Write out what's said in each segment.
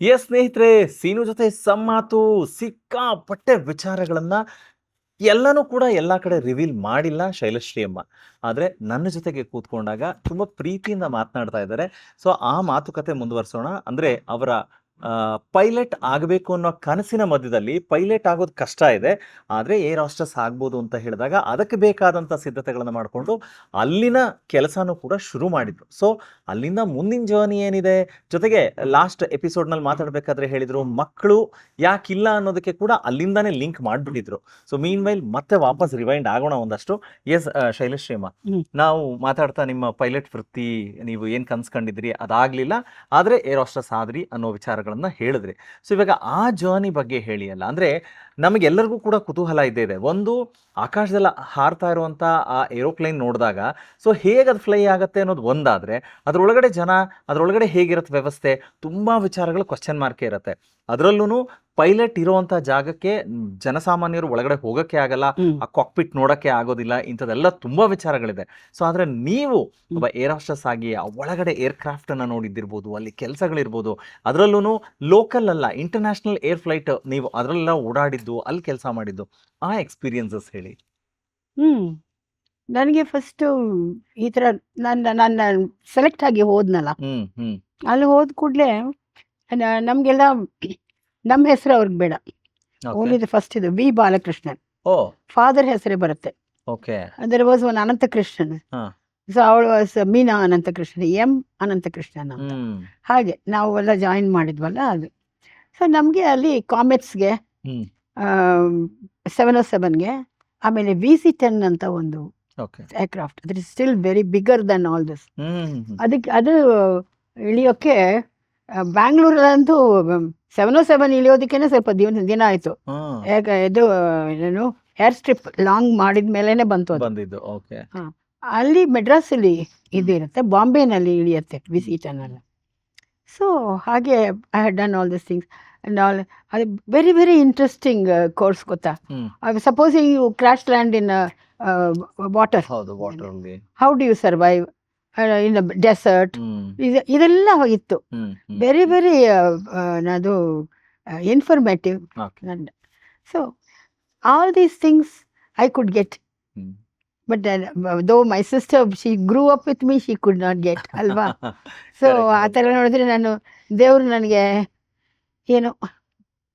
S ಸ್ನೇಹಿತರೆ, ಸೀನು ಜೊತೆ ಸಮ್ಮಾತು, ಸಿಕ್ಕಾಪಟ್ಟೆ ವಿಚಾರಗಳನ್ನು ಎಲ್ಲನೂ ಕೂಡ ಎಲ್ಲ ಕಡೆ ರಿವೀಲ್ ಮಾಡಿಲ್ಲ ಶೈಲಶ್ರೀ ಅಮ್ಮ. ಆದರೆ ನನ್ನ ಜೊತೆಗೆ ಕೂತ್ಕೊಂಡಾಗ ತುಂಬ ಪ್ರೀತಿಯಿಂದ ಮಾತನಾಡ್ತಾ ಇದ್ದಾರೆ. ಸೊ ಆ ಮಾತುಕತೆ ಮುಂದುವರಿಸೋಣ. ಅಂದರೆ ಅವರ ಪೈಲಟ್ ಆಗಬೇಕು ಅನ್ನೋ ಕನಸಿನ ಮಧ್ಯದಲ್ಲಿ ಪೈಲಟ್ ಆಗೋದು ಕಷ್ಟ ಇದೆ. ಆದರೆ ಏರ್ ಹಾಸ್ಟೆಸ್ ಆಗ್ಬೋದು ಅಂತ ಹೇಳಿದಾಗ ಅದಕ್ಕೆ ಬೇಕಾದಂಥ ಸಿದ್ಧತೆಗಳನ್ನು ಮಾಡಿಕೊಂಡು ಅಲ್ಲಿನ ಕೆಲಸನೂ ಕೂಡ ಶುರು ಮಾಡಿದ್ರು. ಸೊ ಅಲ್ಲಿಂದ ಮುಂದಿನ ಜರ್ನಿ ಏನಿದೆ? ಜೊತೆಗೆ ಲಾಸ್ಟ್ ಎಪಿಸೋಡ್ನಲ್ಲಿ ಮಾತಾಡಬೇಕಾದ್ರೆ ಹೇಳಿದರು ಮಕ್ಕಳು ಯಾಕಿಲ್ಲ ಅನ್ನೋದಕ್ಕೆ ಕೂಡ ಅಲ್ಲಿಂದಾನೇ ಲಿಂಕ್ ಮಾಡಿಬಿಟ್ಟಿದ್ರು. ಸೊ ಮೀನ್ ವೈಲ್ ಮತ್ತೆ ವಾಪಸ್ ರಿವೈಂಡ್ ಆಗೋಣ ಒಂದಷ್ಟು. ಎಸ್ ಶೈಲಶ್ರೀಮ ನಾವು ಮಾತಾಡ್ತಾ ನಿಮ್ಮ ಪೈಲಟ್ ವೃತ್ತಿ ನೀವು ಏನು ಕನ್ಸ್ಕೊಂಡಿದ್ರಿ ಅದಾಗ್ಲಿಲ್ಲ ಆದರೆ ಏರ್ ಹಾಸ್ಟೆಸ್ ಆದ್ರಿ ಅನ್ನೋ ವಿಚಾರಗಳನ್ನ ಹೇಳಿದ್ರಿ. ಸೊ ಇವಾಗ ಆ ಜರ್ನಿ ಬಗ್ಗೆ ಹೇಳಿ ಅಲ್ಲ. ಅಂದ್ರೆ ನಮಗೆಲ್ಲರಿಗೂ ಕೂಡ ಕುತೂಹಲ ಇದ್ದೇ ಇದೆ. ಒಂದು, ಆಕಾಶದಲ್ಲಿ ಹಾರ್ತಾ ಇರುವಂಥ ಆ ಏರೋಪ್ಲೇನ್ ನೋಡಿದಾಗ ಸೊ ಹೇಗೆ ಅದು ಫ್ಲೈ ಆಗುತ್ತೆ ಅನ್ನೋದು ಒಂದಾದ್ರೆ, ಅದರೊಳಗಡೆ ಜನ, ಅದರೊಳಗಡೆ ಹೇಗಿರುತ್ತೆ ವ್ಯವಸ್ಥೆ, ತುಂಬಾ ವಿಚಾರಗಳು ಕ್ವಶನ್ ಮಾರ್ಕೇ ಇರುತ್ತೆ. ಅದರಲ್ಲೂ ಪೈಲಟ್ ಇರುವಂತಹ ಜಾಗಕ್ಕೆ ಜನಸಾಮಾನ್ಯರು ಒಳಗಡೆ ಹೋಗಕ್ಕೆ ಆಗಲ್ಲ ಆ ಕಾಕ್ಪಿಟ್ ನೋಡಕ್ಕೆ ಆಗೋದಿಲ್ಲ ಇಂಥದೆಲ್ಲ ತುಂಬಾ ವಿಚಾರಗಳಿದೆ. ಸೊ ಆದ್ರೆ ನೀವು ಒಬ್ಬ ಏರ್ ಹಾಸ್ಟಸ್ ಆಗಿ ಆ ಒಳಗಡೆ ಏರ್ಕ್ರಾಫ್ಟ್ ಅನ್ನ ನೋಡಿದ್ದಿರ್ಬೋದು ಅಲ್ಲಿ ಕೆಲಸಗಳಿರ್ಬೋದು ಅದರಲ್ಲೂ ಲೋಕಲ್ ಅಲ್ಲ ಇಂಟರ್ನ್ಯಾಷನಲ್ ಏರ್ ಫ್ಲೈಟ್ ನೀವು ಅದರಲ್ಲೆಲ್ಲ ಓಡಾಡಿದ್ದು ಅಲ್ಲಿ ಕೆಲಸ ಮಾಡಿದ್ದು ಆ ಎಕ್ಸ್ಪೀರಿಯನ್ಸಸ್ ಹೇಳಿ. ಹ್ಮ್. ನನಗೆ ಫಸ್ಟ್ ಈ ತರ ನನ್ನ ನನ್ನ ಸೆಲೆಕ್ಟ್ ಆಗಿ ಹೋದ್ನಲ್ಲ. ಹ್ಮ್ ಹ್ಮ್. ಅಲ್ಲಿ ಹೋದ ಕೂಡಲೇ ನಮಗೆಲ್ಲ ನಮ್ಮ ಹೆಸರು ಅವ್ರಿಗೆ ಬೇಡ. ಓನ್ಲಿ ದ ಫಸ್ಟ್ ಇದು ವಿ ಬಾಲಕೃಷ್ಣನ್. ಓ. ಫಾದರ್ ಹೆಸರೇ ಬರುತ್ತೆ. Okay there was one Ananthakrishnan Krishnan so ಅವಳು ವಾಸ್ ಮೀನಾ ಅನಂತಕೃಷ್ಣ ಎಂ ಅನಂತಕೃಷ್ಣನ್ ಅಂತ. ಹಾಗೆ ನಾವು ಎಲ್ಲ ಜಾಯಿನ್ ಮಾಡಿದ್ವಲ್ಲ ಅದು. ಸೊ ನಮಗೆ ಅಲ್ಲಿ ಕಾಮೆಟ್ಸ್ಗೆ. ಸೆವೆನ್ ಓ ಸೆವೆನ್ಗೆ ಆಮೇಲೆ ವಿ ಸಿ ಟೆನ್ ಅಂತ ಒಂದು aircraft that is still very bigger than all this ಅದಕ್ಕೆ ಅದು ಇಳಿಯೋಕ್ಕೆ ಬ್ಯಾಂಗ್ಳೂರಲ್ಲಂತೂ ಸೆವೆನ್ ಓ ಸೆವೆನ್ ಇಳಿಯೋದಕ್ಕೇನೆ ಸ್ವಲ್ಪ ದಿನ ದಿನ ಆಯಿತು. ಯಾಕೆ ಇದು ಏನು ಹೇರ್ ಸ್ಟ್ರಿಪ್ ಲಾಂಗ್ ಮಾಡಿದ ಮೇಲೇನೆ ಬಂತು ಅದು. ಬಂದಿದ್ದು ಓಕೆ. ಅಲ್ಲಿ ಮೆಡ್ರಾಸಲ್ಲಿ ಇದಿರುತ್ತೆ ಬಾಂಬೆನಲ್ಲಿ ಇಳಿಯುತ್ತೆ ವಿಸಿಟನ್ನೆಲ್ಲ ಸೊ ಹಾಗೆ I had done all this things and all ಅದು ವೆರಿ ವೆರಿ ಇಂಟ್ರೆಸ್ಟಿಂಗ್ ಕೋರ್ಸ್ ಗೊತ್ತಾ? ಹ್ಮ್. Supposing you crash land in water ಹೌದು ವಾಟರ್ ಅಲ್ಲಿ. How do you survive in desert ಇದು ಇದೆಲ್ಲ ಇತ್ತು ವೆರಿ ವೆರಿ ಅದು informative. So all these things I could get. But though my sister she grew up with me she could not get ಅಲ್ವಾ? So ಆ ಥರ ನೋಡಿದ್ರೆ ನಾನು ದೇವರು ನನಗೆ ಏನು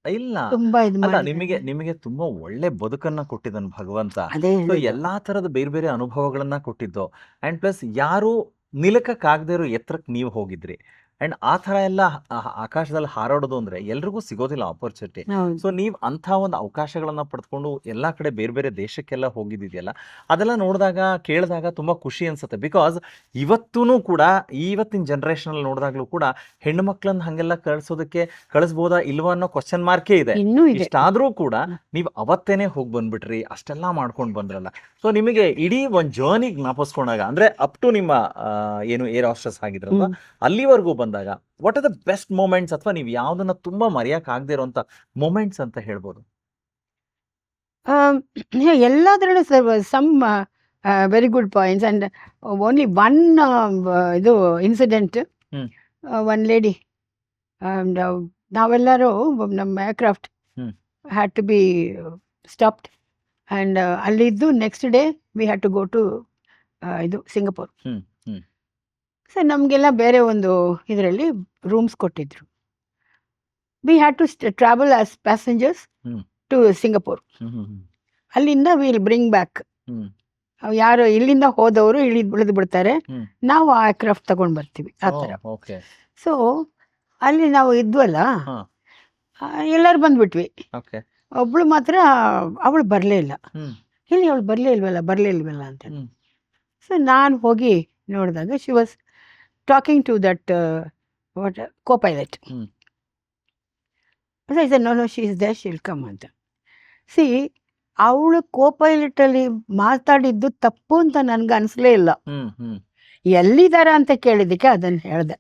ಇಲ್ಲ. ತುಂಬಾ ಇದು ಅಲ್ಲ ನಿಮಗೆ ನಿಮಗೆ ತುಂಬಾ ಒಳ್ಳೆ ಬದುಕನ್ನ ಕೊಟ್ಟಿದ್ದಾನೆ ಭಗವಂತ. ಅದೇ. ಎಲ್ಲಾ ತರದ ಬೇರೆ ಬೇರೆ ಅನುಭವಗಳನ್ನ ಕೊಟ್ಟಿದ್ದು. ಅಂಡ್ ಪ್ಲಸ್ ಯಾರು ನಿಲಕಕ್ಕಾಗದೇ ಇರೋ ಎತ್ತರಕ್ಕೆ ನೀವು ಹೋಗಿದ್ರಿ. ಅಂಡ್ ಆ ತರ ಎಲ್ಲ ಆಕಾಶದಲ್ಲಿ ಹಾರಾಡೋದು ಅಂದ್ರೆ ಎಲ್ರಿಗೂ ಸಿಗೋದಿಲ್ಲ ಆಪರ್ಚುನಿಟಿ. ಸೊ ನೀವು ಅಂತ ಒಂದು ಅವಕಾಶಗಳನ್ನ ಪಡೆದುಕೊಂಡು ಎಲ್ಲಾ ಕಡೆ ಬೇರೆ ಬೇರೆ ದೇಶಕ್ಕೆಲ್ಲ ಹೋಗಿದ್ದಿದೆಯಲ್ಲ ಅದೆಲ್ಲ ನೋಡಿದಾಗ ಕೇಳಿದಾಗ ತುಂಬಾ ಖುಷಿ ಅನ್ಸುತ್ತೆ ಬಿಕಾಸ್ ಇವತ್ತೂ ಕೂಡ ಇವತ್ತಿನ ಜನರೇಷನ್ ನೋಡಿದಾಗ್ಲೂ ಕೂಡ ಹೆಣ್ಣು ಮಕ್ಕಳನ್ನ ಹಂಗೆಲ್ಲ ಕಳ್ಸೋದಕ್ಕೆ ಕಳಿಸ್ಬೋದಾ ಇಲ್ವಾ ಅನ್ನೋ ಕ್ವಶನ್ ಮಾರ್ಕೇ ಇದೆ ಇಷ್ಟಾದ್ರೂ ಕೂಡ. ನೀವು ಅವತ್ತೇನೆ ಹೋಗಿ ಬಂದ್ಬಿಟ್ರಿ ಅಷ್ಟೆಲ್ಲ ಮಾಡ್ಕೊಂಡು ಬಂದ್ರಲ್ಲ ಸೊ ನಿಮಗೆ ಇಡೀ ಒಂದು ಜರ್ನಿ ಜ್ಞಾಪಿಸ್ಕೊಂಡಾಗ ಅಂದ್ರೆ ಅಪ್ ಟು ನಿಮ್ಮ ಏನು ಏರ್ ಹಾಸ್ಟೆಸ್ ಆಗಿದ್ರಲ್ವಾ. ಅಲ್ಲಿವರೆಗೂ ಬಂದಾಗ what are the best moments ಅಥವಾ ನೀವು ಯಾವ್ದನ್ನ ತುಂಬಾ ಮರೆಯಕ್ ಆಗದೆ ಇರುವಂತ ಮೂಮೆಂಟ್ಸ್ ಅಂತ ಹೇಳ್ಬೋದು ಎಲ್ಲದರಲ್ಲೂ sir some very good points and only one ಇದು ಇನ್ಸಿಡೆಂಟ್. ಒನ್ ಲೇಡಿ ನಾವೆಲ್ಲರೂ ನಮ್ಮ aircraft. Had to be stopped and ಅಲ್ಲಿದ್ದು next day we had to go to ಇದು ಸಿಂಗಪುರ್. ಸೊ ನಮಗೆಲ್ಲ ಬೇರೆ ಒಂದು ಇದರಲ್ಲಿ ರೂಮ್ಸ್ ಕೊಟ್ಟಿದ್ರು we had to travel as passengers. To Singapore. ಅಲ್ಲಿಂದ ವಿಲ್ ಬ್ರಿಂಗ್ ಬ್ಯಾಕ್. ಯಾರು ಇಲ್ಲಿಂದ ಹೋದವರು ಇಳಿ ಉಳಿದು ಬಿಡ್ತಾರೆ ನಾವು ಆ ಕ್ರಾಫ್ಟ್ ತಗೊಂಡ್ ಬರ್ತೀವಿ ಆ ಥರ ಸೊ ಅಲ್ಲಿ ನಾವು ಇದ್ವಲ್ಲ. ಎಲ್ಲರೂ ಬಂದ್ಬಿಟ್ವಿ. ಒಬ್ಳು ಮಾತ್ರ ಅವಳು ಬರಲೇ ಇಲ್ಲ ಇಲ್ಲಿ ಅವಳು ಬರಲೇ ಇಲ್ವಲ್ಲ ಬರಲೇ ಇಲ್ವಲ್ಲ ಅಂತ. ಸೊ ನಾನು ಹೋಗಿ ನೋಡಿದಾಗ she was talking to that what So I said, no no she is there, she'll come ಅಂತ. ಸಿ ಅವಳು ಕೋ ಮಾತಾಡಿದ್ದು ತಪ್ಪು ಅಂತ ನನ್ಗೆ ಅನಿಸ್ಲೇ ಇಲ್ಲ. ಎಲ್ಲಿದ್ದಾರೆ ಅಂತ ಕೇಳಿದ್ದಕ್ಕೆ ಅದನ್ನು ಹೇಳ್ದೆ.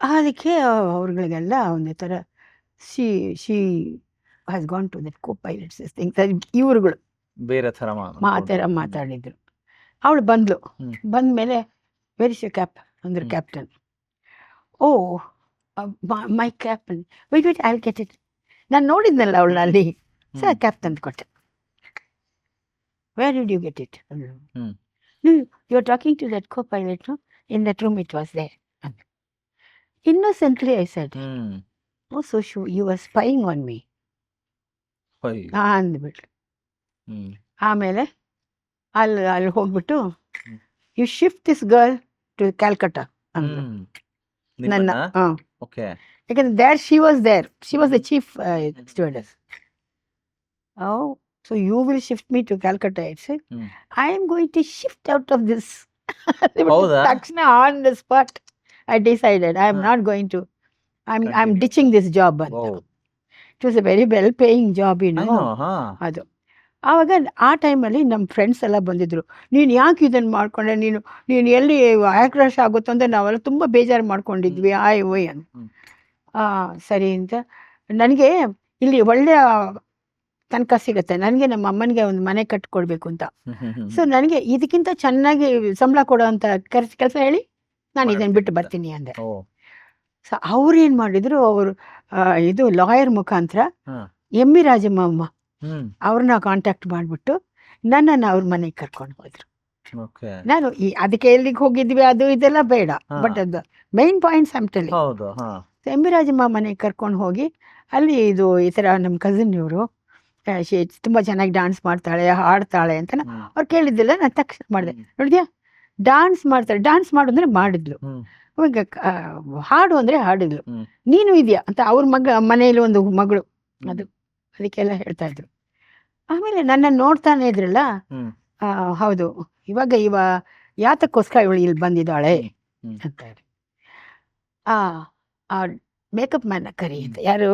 ಅದಕ್ಕೆ ಅವ್ರುಗಳಿಗೆಲ್ಲ ಒಂದೇ ಥರ she she has gone to that copilots things ಇವ್ರುಗಳು ಬೇರೆ ಥರ ಮಾ- ಮಾತಾಡಿದ್ರು. ಅವಳು ಬಂದ್ಲು. ಹ್ಮ್. ಬಂದ ಮೇಲೆ ವೆರಿ ಶಿ ಕ್ಯಾಪ್ ಅಂದ್ರೆ ಹ್ಮ್. Captain oh my cap wait wait I get it ನಾನು ನೋಡಿದ್ನಲ್ಲ ಅವಳನ್ನ ಅಲ್ಲಿ. So hmm. ಕ್ಯಾಪ್ ತಂದು ಕೊಟ್ಟೆ. Where did you get it hmm. You are talking to that copilot in that room it was there innocently I said hmm. Oh so shoo you are spying on me ಅಯ್ಯೋ. ಅಂದ್ಬಿಟ್ಲು. Hmm. ಆಮೇಲೆ ಅಲ್ಲಿ ಅಲ್ಲಿ ಹೋಗ್ಬಿಟ್ಟು ಹ್ಮ್. You shift this girl to Calcutta ಅಂದ್ಲು. ಹ್ಮ್. ನನ್ನ ನಿಮ್ಮನ್ನ? ಹಾಂ. ಓಕೆ ಯಾಕಂದ್ರೆ there she was there she was the chief stewardess oh so you will shift me to Calcutta it's hmm. I am going to shift out of this ಹೌದಾ? ತಕ್ಷಣ on the spot I decided I am ಹಾ. Not going to I am I am Continue. Ditching this job ಅಂತ. ಓ it was a very well paying job I ಇನ್ನು know, ಹಾ. ಅದು. ಆವಾಗ ಆ ಟೈಮಲ್ಲಿ ನಮ್ಮ ಫ್ರೆಂಡ್ಸ್ ಎಲ್ಲ ಬಂದಿದ್ರು. ನೀನು ಯಾಕೆ ಇದನ್ನು ಮಾಡ್ಕೊಂಡೆ? ನೀನು ನೀನು ಎಲ್ಲಿ ಆಕ್ರಾಶ್ ಆಗುತ್ತೋ ಅಂದರೆ ನಾವೆಲ್ಲ ತುಂಬ ಬೇಜಾರು ಮಾಡ್ಕೊಂಡಿದ್ವಿ. ಆಯ್ ಓಯ್ ಅಂತ. ಆ, ಸರಿ ಅಂತ. ನನಗೆ ಇಲ್ಲಿ ಒಳ್ಳೆಯ ತನಕ ಸಿಗುತ್ತೆ. ನನಗೆ ನಮ್ಮ ಅಮ್ಮನಿಗೆ ಒಂದು ಮನೆ ಕಟ್ಕೊಡ್ಬೇಕು ಅಂತ. ಸೊ ನನಗೆ ಇದಕ್ಕಿಂತ ಚೆನ್ನಾಗಿ ಸಂಬಳ ಕೊಡೋ ಅಂತ ಕೆಲಸ ಹೇಳಿ ನಾನು ಇದನ್ನು ಬಿಟ್ಟು ಬರ್ತೀನಿ ಅಂದೆ. ಸೊ ಅವ್ರು ಏನು ಮಾಡಿದ್ರು? ಅವರು ಇದು ಲಾಯರ್ ಮುಖಾಂತರ ಎಮ್ಮಿ ಇ ರಾಜಮ್ಮ ಅಮ್ಮ. ಅವ್ರನ್ನ ಕಾಂಟ್ಯಾಕ್ಟ್ ಮಾಡಿಬಿಟ್ಟು ನನ್ನನ್ನು ಅವ್ರ ಮನೆಗೆ ಕರ್ಕೊಂಡು ಹೋದ್ರು. ನಾನು ಈ ಅದಕ್ಕೆ ಎಲ್ಲಿಗೆ ಹೋಗಿದ್ವಿ ಅದು ಇದೆಲ್ಲ ಬೇಡ. ಬಟ್ ಅದು ಮೈನ್ ಪಾಯಿಂಟ್ಸ್ ಟೆಲಿಂಗ್ ಎಂಬಿರಾಜಮ್ಮ ಮನೆಗೆ ಕರ್ಕೊಂಡು ಹೋಗಿ ಅಲ್ಲಿ ಇದು ಈ ಥರ ನಮ್ಮ ಕಸಿನ್ ಇವರು ತುಂಬ ಚೆನ್ನಾಗಿ ಡಾನ್ಸ್ ಮಾಡ್ತಾಳೆ ಹಾಡ್ತಾಳೆ ಅಂತ. ಅವ್ರು ಕೇಳಿದ್ದಿಲ್ಲ ನಾನು ತಕ್ಷಣ ಮಾಡಿದೆ. ನೋಡಿದ್ಯಾ? ಡಾನ್ಸ್ ಮಾಡ್ತಾಳೆ ಡಾನ್ಸ್ ಮಾಡು ಅಂದರೆ ಮಾಡಿದ್ಲು. ಈಗ ಹಾಡು ಅಂದರೆ ಹಾಡಿದ್ಲು. ನೀನು ಇದೆಯಾ? ಅಂತ ಅವ್ರ ಮಗ ಮನೆಯಲ್ಲಿ ಒಂದು ಮಗಳು. ಅದು ಅದಕ್ಕೆಲ್ಲ ಹೇಳ್ತಾ ಇದ್ರು. ಆಮೇಲೆ ನನ್ನ ನೋಡ್ತಾನೆ ಇದ್ರಲ್ಲ. ಆ, ಹೌದು. ಇವಾಗ ಇವ ಯಾತಕ್ಕೋಸ್ಕರ ಇವಳು ಇಲ್ಲಿ ಬಂದಿದ್ದಾಳೆ? ಹ್ಮ್. ಅಂತ ಹೇಳಿ. ಆ ಆ ಮೇಕಪ್ ಮ್ಯಾನ್ ಕರಿ ಅಂತ. ಯಾರು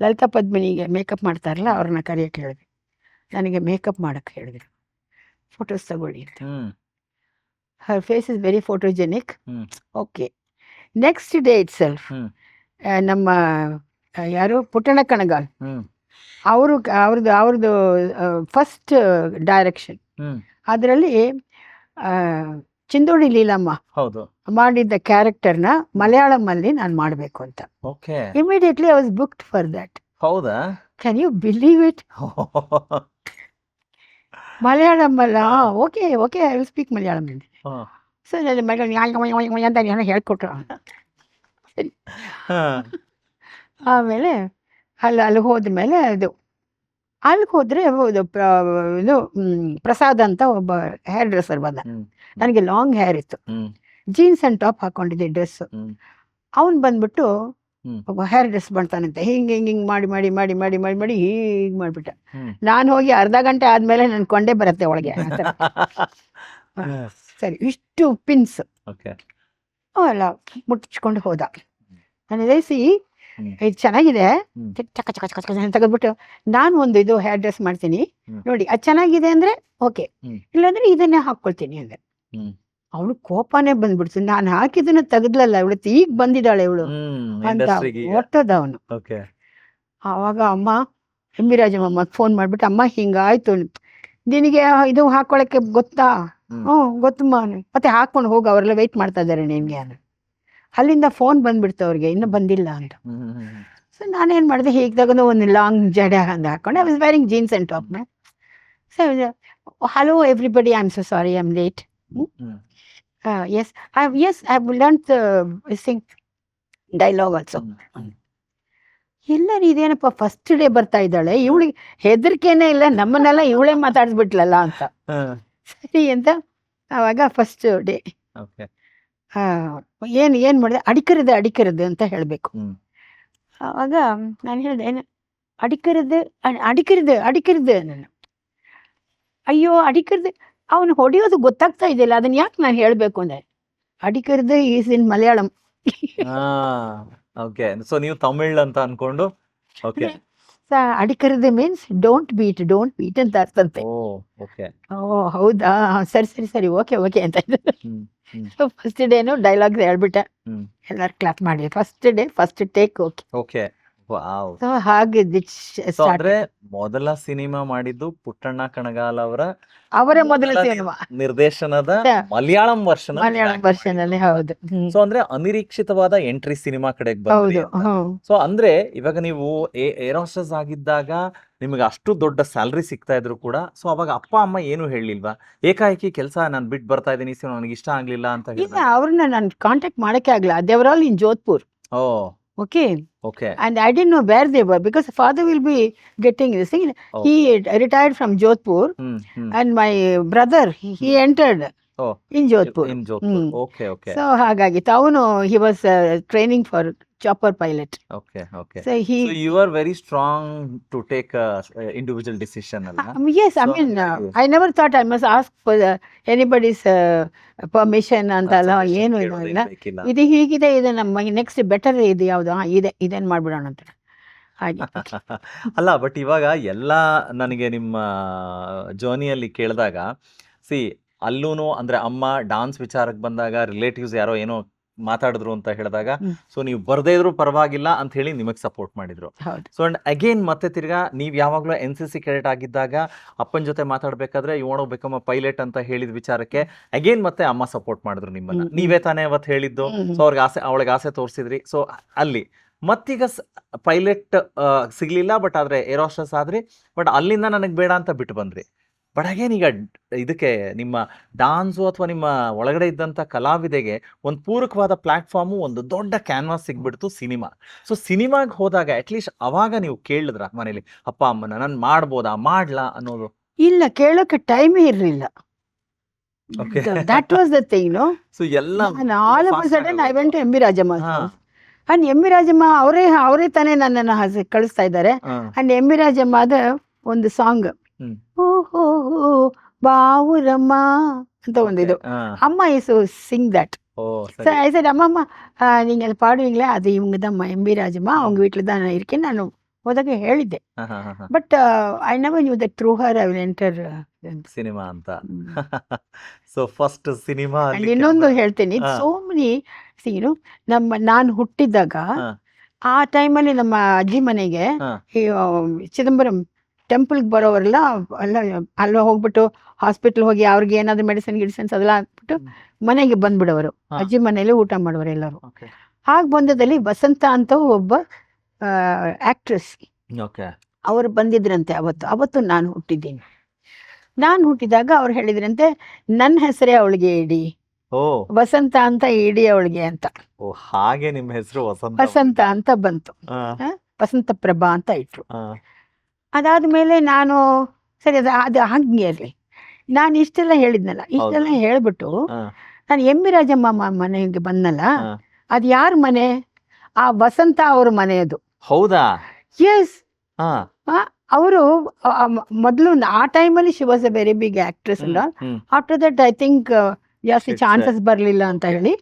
ಲಲಿತಾ ಪದ್ಮಿನಿಗೆ ಮೇಕಪ್ ಮಾಡ್ತಾರಲ್ಲ ಅವ್ರನ್ನ ಕರಿಯಕ್ಕೆ ಹೇಳಿದೆ. ನನಗೆ ಮೇಕಪ್ ಮಾಡಕ್ಕೆ ಹೇಳಿದ್ರು ಫೋಟೋಸ್ ತಗೊಳ್ಳಿ ಅಂತ. ಹ್ಮ್. Her face is very photogenic hmm. Okay next day itself hmm. ನಮ್ಮ ಆ, ಯಾರು? ಪುಟ್ಟಣ ಕಣಗಾಲ್. ಹ್ಮ್. ಅವರು ಅವ್ರದ್ದು ಅವ್ರದ್ದು ಫಸ್ಟ್ ಡೈರೆಕ್ಷನ್ ಅದರಲ್ಲಿ ಚಿಂದೋಡಿ ಲೀಲಮ್ಮ ಹೌದು. ಮಾಡಿದ್ದ ಕ್ಯಾರೆಕ್ಟರ್ನ ಮಲಯಾಳಮಲ್ಲಿ ನಾನು ಮಾಡಬೇಕು ಅಂತ. Okay. Immediately I was booked for that ಹೌದಾ? Can you believe it Malayalam ಅಲ್ಲ okay okay I will speak Malayalam ಹಾ. ಸೊ ನನ್ನ ಮಗ ಅಂತ ಹೇಳ್ಕೊಟ್ರು. ಆಮೇಲೆ ಅಲ್ಲಿ ಅಲ್ಲಿ ಹೋದ್ಮೇಲೆ ಅದು ಅಲ್ಲಿಗೆ ಹೋದ್ರೆ ಇದು ಇದು ಪ್ರಸಾದ್ ಅಂತ ಒಬ್ಬ ಹೇರ್ ಡ್ರೆಸ್ಸರ್ ಬಂದ ನನಗೆ ಲಾಂಗ್ ಹೇರ್ ಇತ್ತು. ಜೀನ್ಸ್ ಅಂಡ್ ಟಾಪ್ ಹಾಕೊಂಡಿದ್ದೆ ಡ್ರೆಸ್ ಅವನ್ ಬಂದ್ಬಿಟ್ಟು ಒಬ್ಬ ಹೇರ್ ಡ್ರೆಸ್ ಮಾಡ್ತಾನಂತೆ ಹಿಂಗೆ ಹಿಂಗೆ ಹಿಂಗೆ ಮಾಡಿ ಮಾಡಿ ಮಾಡಿ ಮಾಡಿ ಮಾಡಿ ಮಾಡಿ ಹೀಗೆ ಮಾಡಿಬಿಟ್ಟ. ನಾನು ಹೋಗಿ ಅರ್ಧ ಗಂಟೆ ಆದ್ಮೇಲೆ ನನ್ನ ಕೊಂಡೆ ಬರುತ್ತೆ ಒಳಗೆ ಸರಿ ಇಷ್ಟು ಪಿನ್ಸ್ ಓಕೆ ಅವೆಲ್ಲ ಮುಟ್ಟಿಸ್ಕೊಂಡು ಹೋದ. ನಾನು ಸಿ. ಇದು ಚೆನ್ನಾಗಿದೆ. ಚಕ ಚಕ ಚಕ ಚಕ ತೆಗೆದ್ಬಿಟ್ಟು ನಾನು ಒಂದು ಇದು ಹೇರ್ ಡ್ರೆಸ್ ಮಾಡ್ತೀನಿ. ನೋಡಿ ಅದು ಚೆನ್ನಾಗಿದೆ ಅಂದ್ರೆ ಓಕೆ. ಇಲ್ಲಾಂದ್ರೆ ಇದನ್ನೇ ಹಾಕೊಳ್ತೀನಿ ಅಂದ್ರೆ. ಅವಳು ಕೋಪನೇ ಬಂದ್ಬಿಡ್ತು. ನಾನು ಹಾಕಿದ್ದನ್ನ ತೆಗೆದ್ಲಲ್ಲ ಇವಳು ಈಗ ಬಂದಿದ್ದಾಳೆ ಇವಳು. ಅಂತ ಒಟ್ಟದ ಅವನು. ಅವಾಗ ಆವಾಗ ಅಮ್ಮ ಎಂ ಅಮ್ಮ ಫೋನ್ ಮಾಡ್ಬಿಟ್ಟು ಅಮ್ಮ ಹಿಂಗಾಯ್ತು. ನಿನಗೆ ಇದು ಹಾಕೊಳಕ್ಕೆ ಗೊತ್ತಾ? ಹ್ಮ್. ಗೊತ್ತಮ್ಮ. ಮತ್ತೆ ಹಾಕೊಂಡು ಹೋಗ ಅವರೆಲ್ಲ ವೆಯ್ಟ್ ಮಾಡ್ತಾ ಇದ್ದಾರೆ ನಿನ್ಗೆ. ಅಂದ್ರೆ ಅಲ್ಲಿಂದ ಫೋನ್ ಬಂದ್ಬಿಡ್ತು ಅವ್ರಿಗೆ ಇನ್ನೂ ಬಂದಿಲ್ಲ ಅಂತ. ಹ್ಮ್ ಹ್ಮ್ ಹ್ಮ್ ಸೊ ನಾನೇನು ಮಾಡಿದೆ ಹೀಗೆ ತಗೊಂಡು ಒಂದು ಲಾಂಗ್ ಜಡೆ ಅಂತ ಹಾಕೊಂಡು. I was wearing jeans and top so hello everybody I am so sorry I am late hmm. Yes I yes I learn sing dialogue also hmm. ಎಲ್ಲರೂ ಇದೇನಪ್ಪ ಫಸ್ಟ್ ಡೇ ಬರ್ತಾ ಇದ್ದಾಳೆ ಇವಳಿಗೆ ಹೆದರಿಕೆನೇ ಇಲ್ಲ ನಮ್ಮನ್ನೆಲ್ಲ ಇವಳೇ ಮಾತಾಡಿಸ್ಬಿಟ್ಲಲ್ಲ ಅಂತ. ಹಾ. ಸರಿ ಅಂತ ಆವಾಗ ಫಸ್ಟ್ ಡೇ ಓಕೆ ಏನು ಏನು ಮಾಡಿದೆ? ಅಡಿಕರದೆ ಅಡಿಕರದು ಅಂತ ಹೇಳಬೇಕು. ಆವಾಗ ನಾನು ಹೇಳಿದೆ ಏನು ಅಡಿಕರದು ಅಡಿಕರದು ಅಡಿಕರದು ನಾನು ಅಯ್ಯೋ ಅಡಿಕರದು. ಅವನು ಹೊಡೆಯೋದು ಗೊತ್ತಾಗ್ತಾ ಇದೆಯಲ್ಲ ಅದನ್ನ ಯಾಕೆ ನಾನು ಹೇಳಬೇಕು ಅಂದ್ರೆ ಅಡಿಕರದು is in Malayalam. Okay. So ನೀವು ತಮಿಳ್ ಅಂತ ಅನ್ಕೊಂಡು okay. ಅಡಿಕರದು means don't beat don't beat ಅಂತ ಅರ್ಥಂತೆ. ಓ ಹೌದಾ? ಸರಿ ಸರಿ ಸರಿ ಓಕೆ ಓಕೆ ಅಂತ ಸೊ ಫಸ್ಟ್ ಡೇನು ಡೈಲಾಗ್ ಹೇಳ್ಬಿಟ್ಟೆ. ಎಲ್ಲರೂ ಕ್ಲಾಪ್ ಮಾಡಿ. First day first take okay okay. ಹಾಗೆ ಸೊ ಅಂದ್ರೆ ಮೊದಲ ಸಿನಿಮಾ ಮಾಡಿದ್ದು ಪುಟ್ಟಣ್ಣ ಕಣಗಾಲ್ ಅವರ ಅವರ ಮೊದಲ ಮೊದಲ ಸಿನಿಮಾ. ನಿರ್ದೇಶನದ ಸ- ಮಲಯಾಳಂ ವರ್ಷನ್ ಮಲಯಾಳಂ ವರ್ಷನ್ ಅಲ್ಲಿ ಹೌದು. ಹ್ಮ್. ಸೊ ಅಂದ್ರೆ ಅನಿರೀಕ್ಷಿತವಾದ ಎಂಟ್ರಿ ಸಿನಿಮಾ ಕಡೆಗೆ ಬಂದ್ರಿ ಹೌದು ಹ್ಮ್. ಸೊ ಅಂದ್ರೆ ಇವಾಗ ನೀವು ಏರೋಸ್ಟಸ್ ಆಗಿದ್ದಾಗ ನಿಮಗೆ ಅಷ್ಟು ದೊಡ್ಡ ಸ್ಯಾಲ್ರಿ ಸಿಗ್ತಾ ಇದ್ರು ಕೂಡ. ಸೊ ಅವಾಗ ಅಪ್ಪ ಅಮ್ಮ ಏನು ಹೇಳಿಲ್ವಾ ಏಕಾಏಕಿ ಕೆಲಸ ನಾನು ಬಿಟ್ಟು ಬರ್ತಾ ಇದ್ದೀನಿ ಸೊ ನನಗೆ ಇಷ್ಟ ಆಗ್ಲಿಲ್ಲ ಅಂತ ಇಲ್ಲ ಹೇಳಿದಾಗ. ಅವ್ರನ್ನ ನಾನು ಕಾಂಟ್ಯಾಕ್ಟ್ ಮಾಡಕ್ಕೆ ಆಗಲ್ಲ ದೇವರಲ್ಲಿ in Jodhpur. Oh. Okay. Okay. And I didn't know where they were because father will be getting this thing. He retired from Jodhpur, mm, and my brother he, hmm. entered. Oh. In Jodhpur. In Jodhpur. Mm. Okay, okay. So Hagagi, Tauno, he was uh, training for chopper pilot. Okay okay So he so you are very strong to take individual decision ಅಲ್ಲ um, yes, I So mean uh, ಹಾಗಾಗಿ- I never thought I must ask for the, anybody's uh, permission ಅಂತಲ್ಲ ಏನು ಕೇಳೋದು ಇಲ್ಲ ಇದು ಹೀಗಿದೆ ಇದು ನಮ್ಮ ನೆಕ್ಸ್ಟ್ ಬೆಟರ್ ಇದು ಯಾವುದು? ಇದೆ ಇದನ್ನು ಮಾಡ್ಬಿಡೋಣ ಅಂತ. ಹಾಗೆ. ಅಲ್ಲ ಬಟ್ ಇವಾಗ ಎಲ್ಲ ನನಗೆ ನಿಮ್ಮ ಜರ್ನಿಯಲ್ಲಿ ಕೇಳಿದಾಗ ಸಿ ಅಲ್ಲೂನು ಅಂದ್ರೆ ಅಮ್ಮ ಡಾನ್ಸ್ ವಿಚಾರಕ್ಕೆ ಬಂದಾಗ ರಿಲೇಟಿವ್ಸ್ ಯಾರೋ ಏನೋ ಮಾತಾಡಿದ್ರು ಅಂತ ಹೇಳಿದಾಗ. ಸೊ ನೀವು ಬರದೇ ಇದ್ರು ಪರವಾಗಿಲ್ಲ ಅಂತ ಹೇಳಿ ನಿಮಗೆ ಸಪೋರ್ಟ್ ಮಾಡಿದ್ರು. ಸೊ ಅಂಡ್ ಅಗೇನ್ ಮತ್ತೆ ತಿರ್ಗಾ ನೀವು ಯಾವಾಗಲೂ ಎನ್ ಸಿ ಸಿ ಕೆಡೆಟ್ ಆಗಿದ್ದಾಗ ಅಪ್ಪನ ಜೊತೆ ಮಾತಾಡ್ಬೇಕಾದ್ರೆ ಒಣ ಬೇಕಮ್ಮ ಪೈಲಟ್ ಅಂತ ಹೇಳಿದ ವಿಚಾರಕ್ಕೆ ಅಗೇನ್ ಮತ್ತೆ ಅಮ್ಮ ಸಪೋರ್ಟ್ ಮಾಡಿದ್ರು ನಿಮ್ಮನ್ನ. ನೀವೇ ತಾನೇ ಅವತ್ತು ಹೇಳಿದ್ದು. ಸೊ ಅವ್ರಿಗೆ ಆಸೆ ಅವಳಿಗೆ ಆಸೆ ತೋರಿಸಿದ್ರಿ. ಸೊ ಅಲ್ಲಿ ಮತ್ತೀಗ ಪೈಲಟ್ ಸಿಗ್ಲಿಲ್ಲ ಬಟ್ ಆದ್ರೆ ಏರೋಸ್ಟಸ್ ಆದ್ರಿ. ಬಟ್ ಅಲ್ಲಿಂದ ನನಗೆ ಬೇಡ ಅಂತ ಬಿಟ್ಟು ಬಂದ್ರಿ. ಬಟ್ ಅಗೇನ್ ಈಗ ಇದಕ್ಕೆ ನಿಮ್ಮ ಡಾನ್ಸು ಅಥವಾ ನಿಮ್ಮ ಒಳಗಡೆ ಇದ್ದಂಥ ಕಲಾವಿದೆಗೆ ಒಂದು ಪೂರಕವಾದ ಪ್ಲಾಟ್ಫಾರ್ಮು ಒಂದು ದೊಡ್ಡ ಕ್ಯಾನ್ವಾಸ್ ಸಿಗ್ಬಿಡ್ತು ಸಿನಿಮಾ. ಸೊ ಸಿನಿಮಾಗೆ ಹೋದಾಗ ಅಟ್ಲೀಸ್ಟ್ ಅವಾಗ ನೀವು ಕೇಳಿದ್ರ ಮನೇಲಿ ಅಪ್ಪ ಅಮ್ಮನ ನಾನು ಮಾಡ್ಬೋದಾ? ಮಾಡ್ಲಾ? ಅನ್ನೋದು. ಇಲ್ಲ ಕೇಳೋಕೆ ಟೈಮೇ ಇರಲಿಲ್ಲ. That was the thing no so ಎಲ್ಲ to ಎಂ ಬಿ ರಾಜಮ್ಮ ಹಾ. ಅಂಡ್ ಎಂ ಬಿ ರಾಜಮ್ಮ ಅವರೇ ಅವರೇ ತಾನೇ ನನ್ನನ್ನು ಕಳಿಸ್ತಾ ಇದ್ದಾರೆ. ಅಂಡ್ ಎಂ ಬಿ ರಾಜಮ್ಮ ಅದ ಒಂದು ಸಾಂಗ್ ಹ್ಮ್. ಓ ಹೋ ಹೋ ಬಾವುರಮ್ಮ ಅಂತ ಒಂದು ಇದು ಹಾ. அம்மா is Singh that O so ಸರಿ ஐ said அம்மாம்மா நீங்கள் அது பாடுவீங்களா அது இவங்க தான் எம் பி ராஜம்மா அவங்க வீட்டில் தான் நான் இருக்கேன் ನಾನು ಹೋದಾಗ ಹೇಳಿದ್ದೆ ಹಾ, ಹಾ, ಹಾ, ಹಾ. But I never knew that through her I will enter cinema ಅಂತ ಸೊ ಫಸ್ಟ್ ಸಿನಿಮಾ ಅಂಡ್ ಇನ್ನೊಂದು ಹೇಳ್ತೀನಿ ಹಾ. ಸೋ ಮೆನಿ ಸಿನು ನಮ್ಮ ನಾನು ಹುಟ್ಟಿದಾಗ ಹಾ. ಆ ಟೈಮಲ್ಲಿ ನಮ್ಮ ಅಜ್ಜಿ ಮನೆಗೆ ಹಾ. ಈ ಆ, ಚಿದಂಬರಂ ಟೆಂಪಲ್ಗೆ ಬರೋವರೆಲ್ಲ ಅಲ್ಲ ಅಲ್ಲ ಹೋಗ್ಬಿಟ್ಟು ಹಾಸ್ಪಿಟಲ್ ಹೋಗಿ ಅವ್ರಿಗೆ ಏನಾದ್ರು ಮೆಡಿಸಿನ್ ಗಿಡಿಸಿನ್ಸ್ ಅದೆಲ್ಲ ಹಾಕ್ಬಿಟ್ಟು ಮನೆಗೆ ಬಂದ್ಬಿಡೋರು. ಅಜ್ಜಿ ಮನೆಯಲ್ಲಿ ಊಟ ಮಾಡೋರು ಎಲ್ಲರೂ. ಹಾಗೆ ಬಂದದಲ್ಲಿ ವಸಂತ ಅಂತ ಒಬ್ಬ ಆಕ್ಟ್ರೆಸ್ ಅವರು ಬಂದಿದ್ರಂತೆ ಅವತ್ತು. ಅವತ್ತು ನಾನು ಹುಟ್ಟಿದ್ದೀನಿ. ನಾನು ಹುಟ್ಟಿದಾಗ ಅವ್ರು ಹೇಳಿದ್ರಂತೆ ನನ್ನ ಹೆಸರೇ ಅವಳಿಗೆ ಇಡಿ. ವಸಂತ ಅಂತ ಇಡಿ ಅವಳಿಗೆ ಅಂತ. ಹಾಗೆ ನಿಮ್ಮ ಹೆಸರು ವಸಂತ ಅಂತ ಬಂತು. ವಸಂತ ಪ್ರಭಾ ಅಂತ ಇಟ್ರು. ಹಾ. ಅದಾದ್ಮೇಲೆ ನಾನು ಸರಿ ಅದು ಅದು ಹಂಗೆ ಇರಲಿ ನಾನು ಇಷ್ಟೆಲ್ಲ ಹೇಳಿದ್ನಲ್ಲ ಇಷ್ಟೆಲ್ಲ ಹೇಳ್ಬಿಟ್ಟು. ನಾನು ಎಂ ಬಿ ರಾಜಮ್ಮ ಮನೆಗೆ ಬಂದನಲ್ಲ ಹಾ. ಅದು ಯಾರ ಮನೆ ಆ ವಸಂತ ಅವ್ರ ಮನೆಯದು ಹೌದಾ ಎಸ್ ಅವರು ಮೊದಲು ಆ ಟೈಮಲ್ಲಿ she was a very big actress ಅಲ್ಲ hmm. After that I think ಜಾಸ್ತಿ ಚಾನ್ಸಸ್ ಬರಲಿಲ್ಲ ಅಂತ ಹೇಳಿ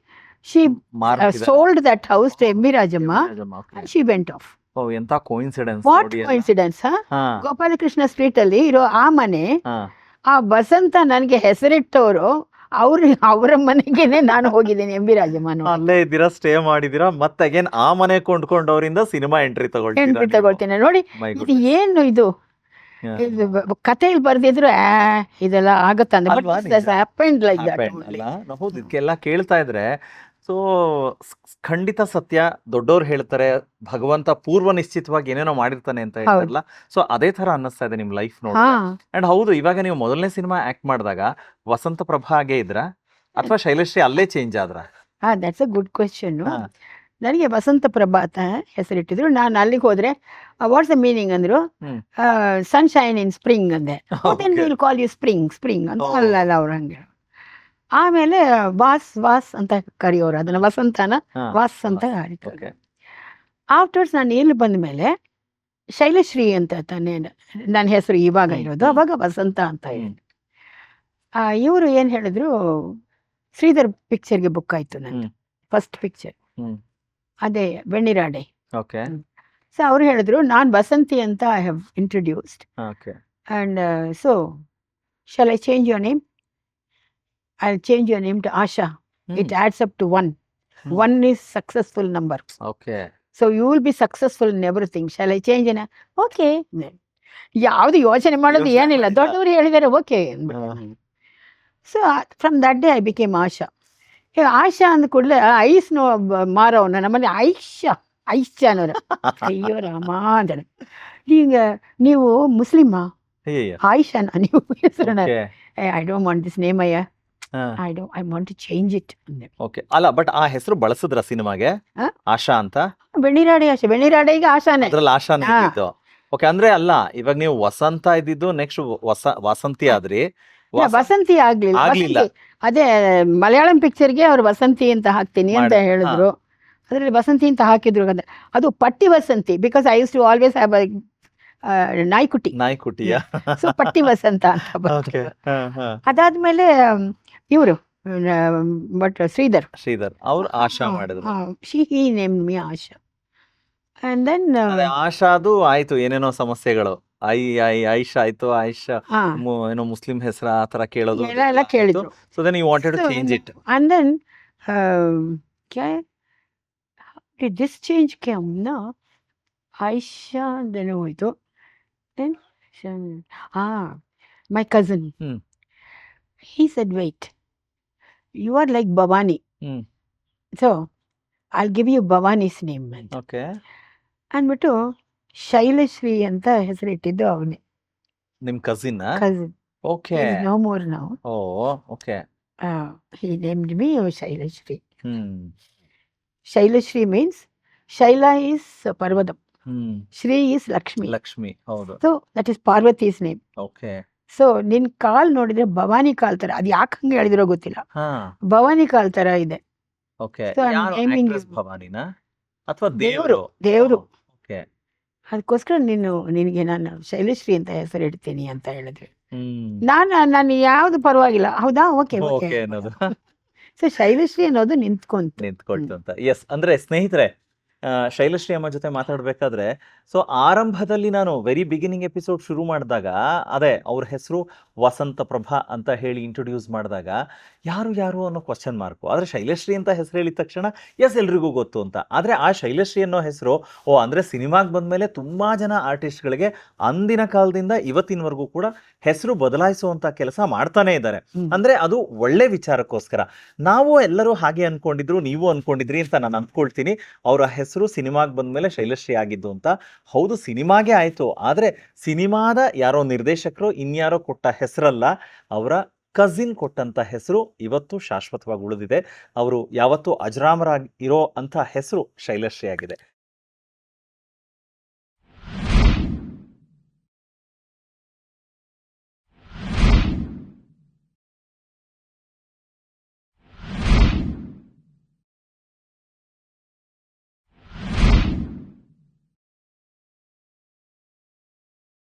she sold that house to M B Rajamma. She went of ಎಂತ ಕೋಇನ್ಸಿಡೆನ್ಸ್ ವಾಟ್ ಕೋಇನ್ಸಿಡೆನ್ಸ್ ಹಾ. ಗೋಪಾಲಕೃಷ್ಣ ಸ್ಟ್ರೀಟ್ ಅಲ್ಲಿ ಇರೋ ಆ ಮನೆ ಆ ಬಸಂತ ನನಗೆ ಹೆಸರಿಟ್ಟವರು ಅವ್ರ ಅವರ ಮನೆಗೇನೆ ನಾನು ಹೋಗಿದ್ದೀನಿ ಎಂ ಬಿ ರಾಜಮಾನು. ಅಲ್ಲೇ ಇದ್ದೀರಾ ಸ್ಟೇ ಮಾಡಿದಿರಾ ಮತ್ತೆ ಅಗೇನ್ ಆ ಮನೆ ಕೊಂಡ್ಕೊಂಡವರಿಂದ ಸಿನಿಮಾ ಎಂಟ್ರಿ ತಗೊಳ್ತೀನಿ ಎಂಟ್ರಿ. ತಗೊಳ್ತೀನಿ. ನೋಡಿ ಇದು ಏನು ಇದು? ಕಥೆಯಲ್ಲಿ ಬರ್ದಿದ್ರು ಇದೆಲ್ಲ ಆಗತ್ತಂದ ಅಂದ್ರೆ ಹೌದು ಇದಕ್ಕೆಲ್ಲ ಕೇಳ್ತಾ ಇದ್ರೆ ಸೊ ಖಂಡಿತ ಸತ್ಯ. ದೊಡ್ಡವ್ರು ಹೇಳ್ತಾರೆ ಭಗವಂತ ಪೂರ್ವ ನಿಶ್ಚಿತವಾಗಿ ಏನೇನೋ ಮಾಡಿರ್ತಾನೆ ಅಂತ ಹೇಳ್ತಾರಲ್ಲ. ಸೊ ಅದೇ ತರ ಅನ್ನಿಸ್ತಾ ಇದೆ ನಿಮ್ ಲೈಫ್ ನೋಡಿ ಅಂಡ್ ಹೌದು ಇವಾಗ ನೀವು ಮೊದಲನೇ ಸಿನಿಮಾ ಆಕ್ಟ್ ಮಾಡಿದಾಗ ವಸಂತ ಪ್ರಭಾ ಹಾಗೆ ಇದ್ರ? ಅಥವಾ ಶೈಲಶ್ರೀ ಅಲ್ಲೇ ಚೇಂಜ್ ಆದ್ರ? ಹಾ ದಟ್ಸ್ ಅ ಗುಡ್ ಕ್ವೆಶನ್. ನನಗೆ ವಸಂತ ಪ್ರಭಾ ಅಂತ ಹೆಸರಿಟ್ಟಿದ್ರು. ನಾನು ಅಲ್ಲಿಗೆ ಹೋದ್ರೆ ವಾಟ್ಸ್ ದ ಮೀನಿಂಗ್ ಅಂದ್ರು. ಸನ್ಶೈನ್ ಇನ್ ಸ್ಪ್ರಿಂಗ್ ಅಂದೆ. ಕಾಲ್ ಯು ಸ್ಪ್ರಿಂಗ್ ಸ್ಪ್ರಿಂಗ್ ಅಂತ. ಅಲ್ಲ ಅಲ್ಲ ಅವ್ರು ಹಂಗೆ. ಆಮೇಲೆ ವಾಸ್ ವಾಸ್ ಅಂತ ಕರೆಯೋರು. ಅದನ್ನ ವಸಂತನ. ವಾಸ್ ಅಂತ ಕರೀತಾರೆ. ಆಫ್ಟರ್ಸ್ ನಾನು ಇಲ್ಲಿ ಬಂದ ಮೇಲೆ ಶೈಲಶ್ರೀ ಅಂತ ತಾನೇ ನನ್ನ ಹೆಸರು ಇವಾಗ ಇರೋದು ಅವಾಗ ವಸಂತ ಅಂತ ಹೇಳಿ. ಆ ಇವರು ಏನು ಹೇಳಿದ್ರು ಶ್ರೀಧರ್ ಪಿಕ್ಚರ್ಗೆ ಬುಕ್ ಆಯ್ತು ನನ್ನ ಫಸ್ಟ್ ಪಿಕ್ಚರ್. ಅದೇ ಬೆಣ್ಣಿರಾಡೆ ಓಕೆ. ಸೊ ಅವ್ರು ಹೇಳಿದ್ರು ನಾನು ವಸಂತಿ ಅಂತ I have introduced okay. And so shall I change your name I change your name to Asha it adds up to one one is successful number okay so you will be successful in everything shall I change in okay ಯಾವುದು ಯೋಚನೆ ಮಾಡೋದು ಯೋಚ್ನೆ ಏನಿಲ್ಲ. ಮಾಡಿಲ್ಲ. ದೊಡ್ಡವರು ಹೇಳಿದ್ದಾರೆ okay so from that day I became Asha ಈಗ ಆಶಾ ಅಂದ ಕೂಡಲೇ ಐಸ್ ನೋ ಮಾರೋನು. ನಮ್ಮಲ್ಲಿ ಐಶಾ ಐಶಾ ಅನ್ನೋರು ಅಯ್ಯೋ ರಾಮ ಅಂತಾನೆ ಈಗ ನೀವು ಮುಸ್ಲಿಮಾ? ಅಯ್ಯಯ್ಯ ಆಯಿಷಾನ ನೀವು ಹೆಸರನ್ನ okay I don't want this name ಅಯ್ಯ. I do I want to change it ಅಂದೆ. ಓಕೆ ಅಲ್ಲ ಬಟ್ ಆ ಹೆಸರು ಬಳಸಿದ್ರ ಸಿನಿಮಾಗೆ? ಆ? ಆಶಾ ಅಂತ? ಬೆಣ್ಣಿರಾಡೆ ಆಶೆ ಈಗ ಆಶಾನೆ. ಅದ್ರಲ್ಲಿ ಆಶಾನೇ ಹಾ. ಇದ್ದಿದ್ದು. ಓಕೆ ಅಂದ್ರೆ ಅಲ್ಲ ಇವಾಗ ನೀವು ವಸಂತ ಇದ್ದಿದ್ದು ನೆಕ್ಸ್ಟ್ ವಸ ವಸಂತಿ ಆದ್ರಿ. ಇಲ್ಲ, ವಸ- ವಸಂತಿ ಆಗ್ಲಿಲ್ಲ. ಆಗ್ಲಿಲ್ಲ. ವಸಂತಿ. ಅದೇ ಮಲಯಾಳಂ ಪಿಕ್ಚರ್ಗೆ ಅವ್ರು ವಸಂತಿ ಅಂತ ಹಾಕ್ತೀನಿ ಅಂತ ಮಾಡಿ, ಹೇಳಿದ್ರು. ಅದರಲ್ಲಿ ವಸಂತಿ ಅಂತ ಹಾಕಿದ್ರು ಅಂದ್ರೆ ಅದು Patti Vasanthi because I used to always have ನಾಯ್ಕುಟಿ. ನಾಯ್ಕುಟಿಯ. ಸೊ ಪಟ್ಟಿ ವಸಂತ ಅಂತ ಓಕೆ ಅದಾದ್ಮೇಲೆ ಇವರು ಬಟ್ ಶ್ರೀಧರ್. ಶ್ರೀಧರ್ ಅವ್ರು ಆಶಾ ಮಾಡಿದ್ರು. She name me Asha. And then ಆಶಾದು ಆಯ್ತು ಏನೇನೋ ಸಮಸ್ಯೆಗಳು. ಐ ಐ ಐಶಾ ಆಯ್ತು ಐಶಾ ಏನೋ ಮುಸ್ಲಿಂ ಹೆಸರು ಆ ಥರ ಕೇಳೋದು ಎಲ್ಲ ಕೇಳಿದ್ರು. So then you wanted to change it and then ಕ್ಯಾ ದಿಸ್ ಚೇಂಜ್ ಕೇಮ್ನ ಐಶಾ ಅಂದೇನೋ ಹೋಯ್ತು. ದೆನ್ ಹಾ my cousin he said wait you are like Bhavani. Hmm. so I'll give you Bhavani's name ಅಂತ ಓಕೆ ಅಂದ್ಬಿಟ್ಟು ಶೈಲಶ್ರೀ ಅಂತ ಹೆಸರಿಟ್ಟಿದ್ದು ಅವನೇ. ನಿಮ್ cousin cousin okay no more ನಾವು ಓ okay he named me Shailashri. Hmm. Shailashri means Shaila is Parvatam. Hmm. Shri is Lakshmi. Lakshmi ಹೌದು. So that is Parvati's name okay so ನಿನ್ ಕಾಲ್ ನೋಡಿದ್ರೆ ಭವಾನಿ ಕಾಲ್ ತರ. ಅದು ಯಾಕೆ ಹಂಗೆ ಹೇಳಿದಿರೋ ಗೊತ್ತಿಲ್ಲ. ಭವಾನಿ ಕಾಲ್ ತರ ಇದೆ. ಓಕೆ. So, I'm ಯಾರು naming actress you. ಭವಾನಿನಾ? ಅಥವಾ ದೇವ್ರು, ದೇವರು ದೇವ್ರು. ಓಕೆ. ಅದಕ್ಕೋಸ್ಕರ ನೀನು ನಿನಗೆ ನಾನು ಶೈಲಶ್ರೀ ಅಂತ ಹೆಸರು ಇಡ್ತೀನಿ ಅಂತ ಹೇಳಿದ್ವಿ ಹ್ಮ್. ನಾನು ನಾನು ಯಾವ್ದು ಪರವಾಗಿಲ್ಲ. ಹೌದಾ? Okay okay. ಓಕೆ ಅನ್ನೋದು. ಸೊ ಶೈಲಶ್ರೀ ಅನ್ನೋದು ನಿಂತ್ಕೊಂತ. ನಿಂತ್ಕೊಳ್ತು ಅಂತ. ಎಸ್ ಅಂದ್ರೆ ಸ್ನೇಹಿತರೆ ಶೈಲಶ್ರೀ ಅಮ್ಮ ಜೊತೆ ಮಾತಾಡಬೇಕಾದ್ರೆ ಸೊ ಆರಂಭದಲ್ಲಿ ನಾನು ವೆರಿ ಬಿಗಿನಿಂಗ್ ಎಪಿಸೋಡ್ ಶುರು ಮಾಡಿದಾಗ, ಅದೇ ಅವ್ರ ಹೆಸರು ವಸಂತ ಪ್ರಭಾ ಅಂತ ಹೇಳಿ ಇಂಟ್ರೊಡ್ಯೂಸ್ ಮಾಡಿದಾಗ, ಯಾರು ಯಾರು ಅನ್ನೋ ಕ್ವಶನ್ ಮಾರ್ಕು ಆದರೆ ಶೈಲಶ್ರೀ ಅಂತ ಹೆಸರು ಹೇಳಿದ ತಕ್ಷಣ ಎಸ್ ಎಲ್ರಿಗೂ ಗೊತ್ತು ಅಂತ. ಆದರೆ ಆ ಶೈಲಶ್ರೀ ಅನ್ನೋ ಹೆಸರು, ಓ, ಅಂದರೆ ಸಿನಿಮಾಗೆ ಬಂದ್ಮೇಲೆ ತುಂಬ ಜನ ಆರ್ಟಿಸ್ಟ್ಗಳಿಗೆ ಅಂದಿನ ಕಾಲದಿಂದ ಇವತ್ತಿನವರೆಗೂ ಕೂಡ ಹೆಸರು ಬದಲಾಯಿಸುವಂತ ಕೆಲಸ ಮಾಡ್ತಾನೆ ಇದ್ದಾರೆ. ಅಂದ್ರೆ ಅದು ಒಳ್ಳೆ ವಿಚಾರಕ್ಕೋಸ್ಕರ. ನಾವು ಎಲ್ಲರೂ ಹಾಗೆ ಅನ್ಕೊಂಡಿದ್ರು ನೀವು ಅನ್ಕೊಂಡಿದ್ರಿ ಅಂತ ನಾನು ಅನ್ಕೊಳ್ತೀನಿ ಅವರ ಹೆಸರು ಸಿನಿಮಾಗೆ ಬಂದ್ಮೇಲೆ ಶೈಲಶ್ರೀ ಆಗಿದ್ದು ಅಂತ. ಹೌದು ಸಿನಿಮಾಗೆ ಆಯ್ತು. ಆದ್ರೆ ಸಿನಿಮಾದ ಯಾರೋ ನಿರ್ದೇಶಕರು ಇನ್ಯಾರೋ ಕೊಟ್ಟ ಹೆಸರಲ್ಲ ಅವರ ಕಸಿನ್ ಕೊಟ್ಟಂತ ಹೆಸರು ಇವತ್ತು ಶಾಶ್ವತವಾಗಿ ಉಳಿದಿದೆ. ಅವರು ಯಾವತ್ತೂ ಅಜರಾಮರಾಗಿ ಇರೋ ಅಂತ ಹೆಸರು ಶೈಲಶ್ರೀ ಆಗಿದೆ.